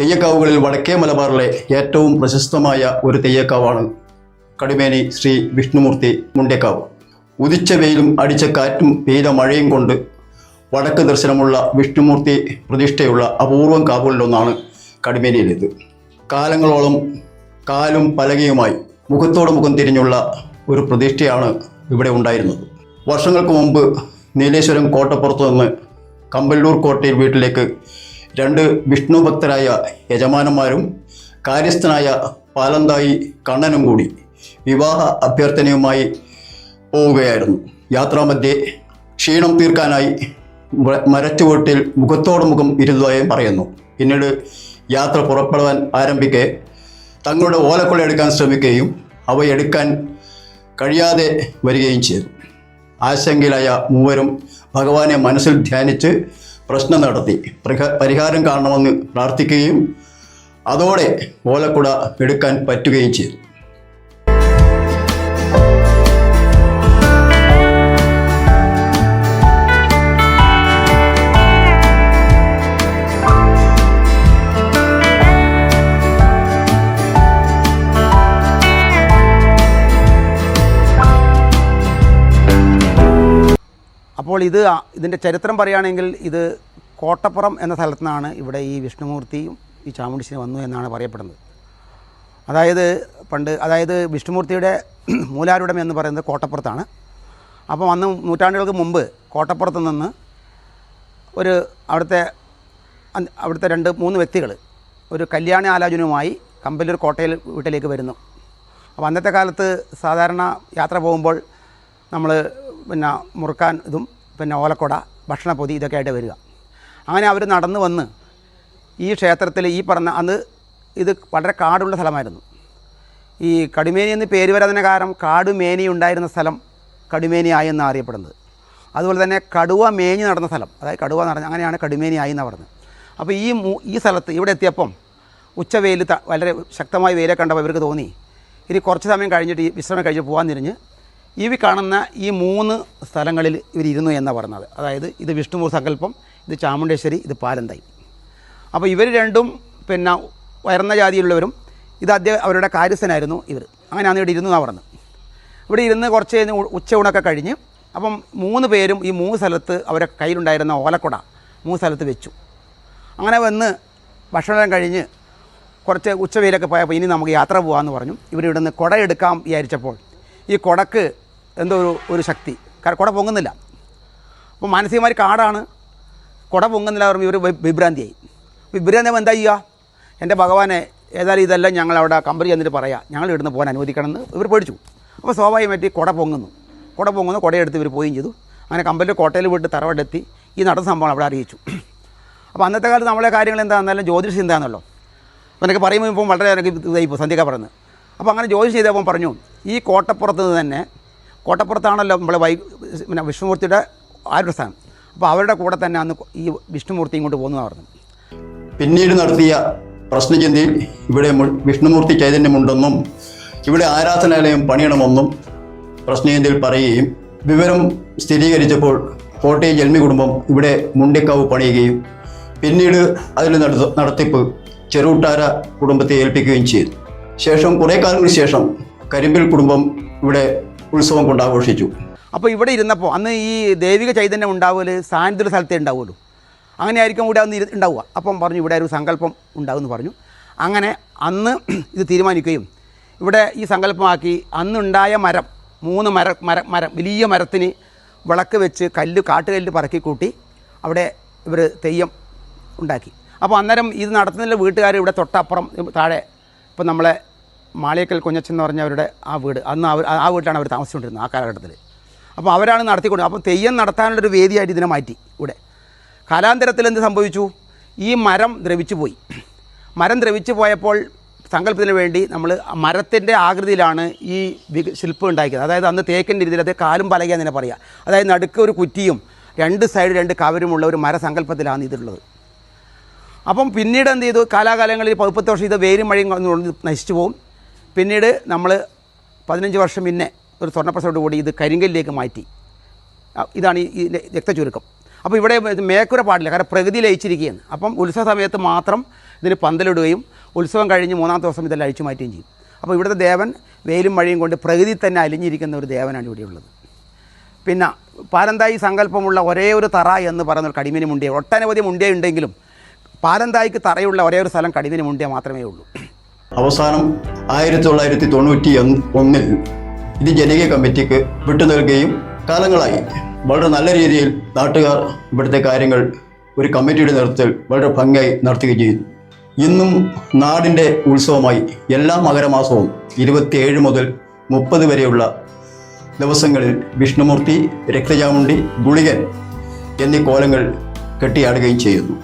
തെയ്യക്കാവുകളിൽ വടക്കേ മലബാറിലെ ഏറ്റവും പ്രശസ്തമായ ഒരു തെയ്യക്കാവാണ് കടുമേനി ശ്രീ വിഷ്ണുമൂർത്തി മുണ്ടേക്കാവ്. ഉദിച്ച വെയിലും അടിച്ച കാറ്റും പെയ്ത മഴയും കൊണ്ട് വടക്ക് ദർശനമുള്ള വിഷ്ണുമൂർത്തി പ്രതിഷ്ഠയുള്ള അപൂർവം കാവുകളിലൊന്നാണ് കടുമേനിയിലേത്. കാലങ്ങളോളം കാലും പലകയുമായി മുഖത്തോട് മുഖം തിരിഞ്ഞുള്ള ഒരു പ്രതിഷ്ഠയാണ് ഇവിടെ ഉണ്ടായിരുന്നത്. വർഷങ്ങൾക്ക് മുമ്പ് നീലേശ്വരം കോട്ടപ്പുറത്തു നിന്ന് കമ്പല്ലൂർ കോട്ടയിൽ വീട്ടിലേക്ക് രണ്ട് വിഷ്ണു ഭക്തരായ യജമാനന്മാരും കാര്യസ്ഥനായ പാലന്തായി കണ്ണനും കൂടി വിവാഹ അഭ്യർത്ഥനയുമായി പോവുകയായിരുന്നു. യാത്രാമധ്യേ ക്ഷീണം തീർക്കാനായി മരച്ചുവട്ടിൽ മുഖത്തോട് മുഖം ഇരുന്നതായും പറയുന്നു. പിന്നീട് യാത്ര പുറപ്പെടുവാൻ ആരംഭിക്കെ തങ്ങളുടെ ഓലക്കൊള്ള എടുക്കാൻ ശ്രമിക്കുകയും അവ എടുക്കാൻ കഴിയാതെ വരികയും ചെയ്തു. ആശങ്കയിലായ മൂവരും ഭഗവാനെ മനസ്സിൽ ധ്യാനിച്ച് പ്രശ്നം നടത്തി. പരിഹാരം കാണണമെന്ന് പ്രാർത്ഥിക്കുകയും അതോടെ ഓലക്കുട എടുക്കാൻ പറ്റുകയും ചെയ്തു. അപ്പോൾ ഇത് ഇതിന്റെ ചരിത്രം പറയുകയാണെങ്കിൽ ഇത് കോട്ടപ്പുറം എന്ന സ്ഥലത്തു നിന്നാണ് ഇവിടെ ഈ വിഷ്ണുമൂർത്തിയും ഈ ചാമുണ്ടിശ്ശേരി വന്നു എന്നാണ് പറയപ്പെടുന്നത്. അതായത് പണ്ട് അതായത് വിഷ്ണുമൂർത്തിയുടെ മൂലാരൂഢം എന്ന് പറയുന്നത് കോട്ടപ്പുറത്താണ്. അപ്പം അന്ന് നൂറ്റാണ്ടുകൾക്ക് മുമ്പ് കോട്ടപ്പുറത്ത് നിന്ന് ഒരു അവിടുത്തെ അവിടുത്തെ രണ്ട് മൂന്ന് വ്യക്തികൾ ഒരു കല്യാണ ആലോചനയുമായി കമ്പല്ലൂർ കോട്ടയിൽ വീട്ടിലേക്ക് വരുന്നു. അപ്പോൾ അന്നത്തെ കാലത്ത് സാധാരണ യാത്ര പോകുമ്പോൾ നമ്മൾ പിന്നെ മുറുക്കാൻ ഇതും പിന്നെ ഓലക്കൊട ഭക്ഷണപ്പൊതി ഇതൊക്കെ ആയിട്ട് വരിക. അങ്ങനെ അവർ നടന്നു വന്ന് ഈ ക്ഷേത്രത്തിൽ ഈ പറഞ്ഞ അന്ന് ഇത് വളരെ കാടുള്ള സ്ഥലമായിരുന്നു. ഈ കടുമേനി എന്ന് പേര് വരാതിന് കാരണം കാടുമേനി ഉണ്ടായിരുന്ന സ്ഥലം കടുമേനിയായി എന്നാണ് അറിയപ്പെടുന്നത്. അതുപോലെ തന്നെ കടുവ മേഞ്ഞ് നടന്ന സ്ഥലം അതായത് കടുവ നടന്ന അങ്ങനെയാണ് കടുമേനിയായി എന്നാണ് പറഞ്ഞത്. അപ്പോൾ ഈ ഈ സ്ഥലത്ത് ഇവിടെ എത്തിയപ്പം ഉച്ചവെയിൽ വെയിൽ വളരെ ശക്തമായ വെയിലെ കണ്ടപ്പോൾ ഇവർക്ക് തോന്നി ഇനി കുറച്ച് സമയം കഴിഞ്ഞിട്ട് ഈ വിശ്രമം കഴിഞ്ഞ് പോകാൻ തിരിഞ്ഞ് ഈ കാണുന്ന ഈ മൂന്ന് സ്ഥലങ്ങളിൽ ഇവർ ഇരുന്നു എന്നാണ് പറഞ്ഞത്. അതായത് ഇത് വിഷ്ണുമൂർ സങ്കല്പം ഇത് ചാമുണ്ടേശ്വരി ഇത് പാലന്തായി അപ്പോൾ ഇവർ രണ്ടും പിന്നെ ഉയർന്ന ജാതിയിലുള്ളവരും ഇത് അദ്ദേഹം അവരുടെ കാര്യസ്ഥനായിരുന്നു ഇവർ അങ്ങനെയാണ് ഇവിടെ ഇരുന്നു എന്നാണ് പറഞ്ഞത്. ഇവിടെ ഇരുന്ന് കുറച്ച് കഴിഞ്ഞ് ഉച്ചയൂണൊക്കെ കഴിഞ്ഞ് അപ്പം മൂന്ന് പേരും ഈ മൂന്ന് സ്ഥലത്ത് അവരെ കയ്യിലുണ്ടായിരുന്ന ഓലക്കുട മൂന്ന് സ്ഥലത്ത് വെച്ചു. അങ്ങനെ വന്ന് ഭക്ഷണം കഴിഞ്ഞ് കുറച്ച് ഉച്ചവെയിലൊക്കെ പോയപ്പോൾ ഇനി നമുക്ക് യാത്ര പോകാമെന്ന് പറഞ്ഞു. നിന്ന് കുട എടുക്കാൻ വിചാരിച്ചപ്പോൾ ഈ കുടക്ക് എന്തോ ഒരു ഒരു ശക്തി. കുട പൊങ്ങുന്നില്ല. അപ്പോൾ മാനസികമായി കാടാണ്. കുട പൊങ്ങുന്നില്ല പറയുമ്പോൾ ഇവർ വിഭ്രാന്തിയായി. വിഭ്രാന്തിയാകുമ്പോൾ എന്താ ചെയ്യുക എന്റെ ഭഗവാനെ ഏതായാലും ഇതെല്ലാം ഞങ്ങൾ അവിടെ കമ്പനി എന്നിട്ട് പറയാം. ഞങ്ങൾ ഇവിടുന്ന് പോകാൻ അനുവദിക്കണമെന്ന് ഇവർ പേടിച്ചു. അപ്പോൾ സ്വാഭാവികമായിട്ട് കുട പൊങ്ങുന്നു. കുട പൊങ്ങുന്നു കുടയെടുത്ത് ഇവർ പോവുകയും ചെയ്തു. അങ്ങനെ കമ്പനിയിൽ കോട്ടയിൽ വിട്ട് തറവടെത്തി ഈ നടന്ന സംഭവം അവിടെ അറിയിച്ചു. അപ്പോൾ അന്നത്തെ കാലത്ത് നമ്മളെ കാര്യങ്ങൾ എന്താണെന്നാലും ജ്യോതിഷം എന്താണെന്നല്ലോ അപ്പോൾ എനിക്ക് പറയുമ്പോൾ ഇപ്പം വളരെ എനിക്ക് ഇതായിപ്പോൾ സന്ധ്യക്ക പറഞ്ഞു അപ്പോൾ അങ്ങനെ ജോലി ചെയ്തപ്പോൾ പറഞ്ഞു. ഈ കോട്ടപ്പുറത്ത് തന്നെ കോട്ടപ്പുറത്താണല്ലോ നമ്മളെ വൈ പിന്നെ വിഷ്ണുമൂർത്തിയുടെ ആരുടെ സ്ഥാനം അപ്പോൾ അവരുടെ കൂടെ തന്നെ അന്ന് ഈ വിഷ്ണുമൂർത്തി ഇങ്ങോട്ട് പോകുന്നു പറഞ്ഞു പിന്നീട് നടത്തിയ പ്രശ്നചിന്തയിൽ ഇവിടെ വിഷ്ണുമൂർത്തി ചൈതന്യമുണ്ടെന്നും ഇവിടെ ആരാധനാലയം പണിയണമെന്നും പ്രശ്നചിന്തയിൽ പറയുകയും വിവരം സ്ഥിരീകരിച്ചപ്പോൾ കോട്ടയം ജന്മി കുടുംബം ഇവിടെ മുണ്ടിക്കാവ് പണിയുകയും പിന്നീട് അതിൽ നടത്ത- നടത്തിപ്പ് ചെറുട്ടാര കുടുംബത്തെ ഏൽപ്പിക്കുകയും ചെയ്തു. ശേഷം കുറേ കാലങ്ങൾക്ക് ശേഷം കരിമ്പിൽ കുടുംബം ഇവിടെ ഉത്സവം കൊണ്ടാഘോഷിച്ചു അപ്പോൾ ഇവിടെ ഇരുന്നപ്പോൾ അന്ന് ഈ ദൈവിക ചൈതന്യം ഉണ്ടാവൽ സാന്നിധ്യ സ്ഥലത്തേ ഉണ്ടാവുമല്ലോ അങ്ങനെ ആയിരിക്കും ഇവിടെ അന്ന് ഉണ്ടാവുക. അപ്പം പറഞ്ഞു ഇവിടെ ഒരു സങ്കല്പം ഉണ്ടാവുമെന്ന് പറഞ്ഞു. അങ്ങനെ അന്ന് ഇത് തീരുമാനിക്കുകയും ഇവിടെ ഈ സങ്കല്പമാക്കി അന്നുണ്ടായ മരം മൂന്ന് മര മര മരം വലിയ മരത്തിന് വിളക്ക് വെച്ച് കല്ല് കാട്ടുകല്ല് പറക്കി കൂട്ടി അവിടെ ഇവർ തെയ്യം ഉണ്ടാക്കി. അപ്പോൾ അന്നേരം ഇത് നടത്തുന്നില്ല വീട്ടുകാർ ഇവിടെ തൊട്ടപ്പുറം താഴെ ഇപ്പം നമ്മളെ മാളിയക്കൽ കുഞ്ഞച്ചൻ എന്ന് പറഞ്ഞവരുടെ ആ വീട്. അന്ന് അവർ ആ വീട്ടിലാണ് അവർ താമസിച്ചുകൊണ്ടിരുന്നത് ആ കാലഘട്ടത്തിൽ അപ്പോൾ അവരാണ് നടത്തിക്കൊണ്ട് അപ്പോൾ തെയ്യം നടത്താനുള്ളൊരു വേദിയായിട്ട് ഇതിനെ മാറ്റി ഇവിടെ. കാലാന്തരത്തിൽ എന്ത് സംഭവിച്ചു? ഈ മരം ദ്രവിച്ചു പോയി. മരം ദ്രവിച്ചു പോയപ്പോൾ സങ്കല്പത്തിന് വേണ്ടി നമ്മൾ മരത്തിന്റെ ആകൃതിയിലാണ് ഈ ശില്പം ഉണ്ടാക്കിയത്. അതായത് അന്ന് തേക്കിന്റെ രീതിയിൽ അത് കാലും പലകയെന്ന് തന്നെ പറയുക അതായത് നടുക്ക് ഒരു കുറ്റിയും രണ്ട് സൈഡ് രണ്ട് കവരുമുള്ള ഒരു മരസങ്കല്പത്തിലാണ് ഇതിലുള്ളത്. അപ്പം പിന്നീട് എന്ത് ചെയ്തു? കാലാകാലങ്ങളിൽ പതിപ്പത്ത് വർഷം ഇത് വേരും മഴയും നശിച്ചു പോകും പിന്നീട് നമ്മൾ പതിനഞ്ച് വർഷം പിന്നെ ഒരു സ്വർണപ്രസവത്തോടു കൂടി ഇത് കരിങ്കല്ലിലേക്ക് മാറ്റി. ഇതാണ് ഈ രക്തചുരുക്കം അപ്പോൾ ഇവിടെ മേക്കുര പാടില്ല കാരണം പ്രകൃതി ലയിച്ചിരിക്കുകയാണ്. അപ്പം ഉത്സവ സമയത്ത് മാത്രം ഇതിന് പന്തലിടുകയും ഉത്സവം കഴിഞ്ഞ് മൂന്നാം ദിവസം ഇതെല്ലാം അഴിച്ചു മാറ്റുകയും ചെയ്യും. അപ്പോൾ ഇവിടുത്തെ ദേവൻ വെയിലും മഴയും കൊണ്ട് പ്രകൃതി തന്നെ അലിഞ്ഞിരിക്കുന്ന ഒരു ദേവനാണ് ഇവിടെയുള്ളത് പിന്നെ പാരന്തായി സങ്കല്പമുള്ള ഒരേ ഒരു തറ എന്ന് പറയുന്ന ഒരു കടിമിനി മുണ്ടിയ ഒട്ടനവധി മുണ്ടിയ ഉണ്ടെങ്കിലും പാരന്തായിക്ക് തറയുള്ള ഒരേ ഒരു സ്ഥലം കടിമിനി മുണ്ടിയ മാത്രമേ ഉള്ളൂ. അവസാനം ആയിരത്തി തൊള്ളായിരത്തി തൊണ്ണൂറ്റി ഒന്നിൽ ഇത് ജനകീയ കമ്മിറ്റിക്ക് വിട്ടു നൽകുകയും കാലങ്ങളായി. വളരെ നല്ല രീതിയിൽ നാട്ടുകാർ ഇവിടുത്തെ കാര്യങ്ങൾ ഒരു കമ്മിറ്റിയുടെ നേതൃത്വത്തിൽ വളരെ ഭംഗിയായി നടത്തുകയും ചെയ്യുന്നു ഇന്നും നാടിന്റെ ഉത്സവമായി എല്ലാ മകരമാസവും ഇരുപത്തിയേഴ് മുതൽ മുപ്പത് വരെയുള്ള ദിവസങ്ങളിൽ വിഷ്ണുമൂർത്തി രക്തചാമുണ്ടി ഗുളികൻ എന്നീ കോലങ്ങൾ കെട്ടിയാടുകയും ചെയ്യുന്നു.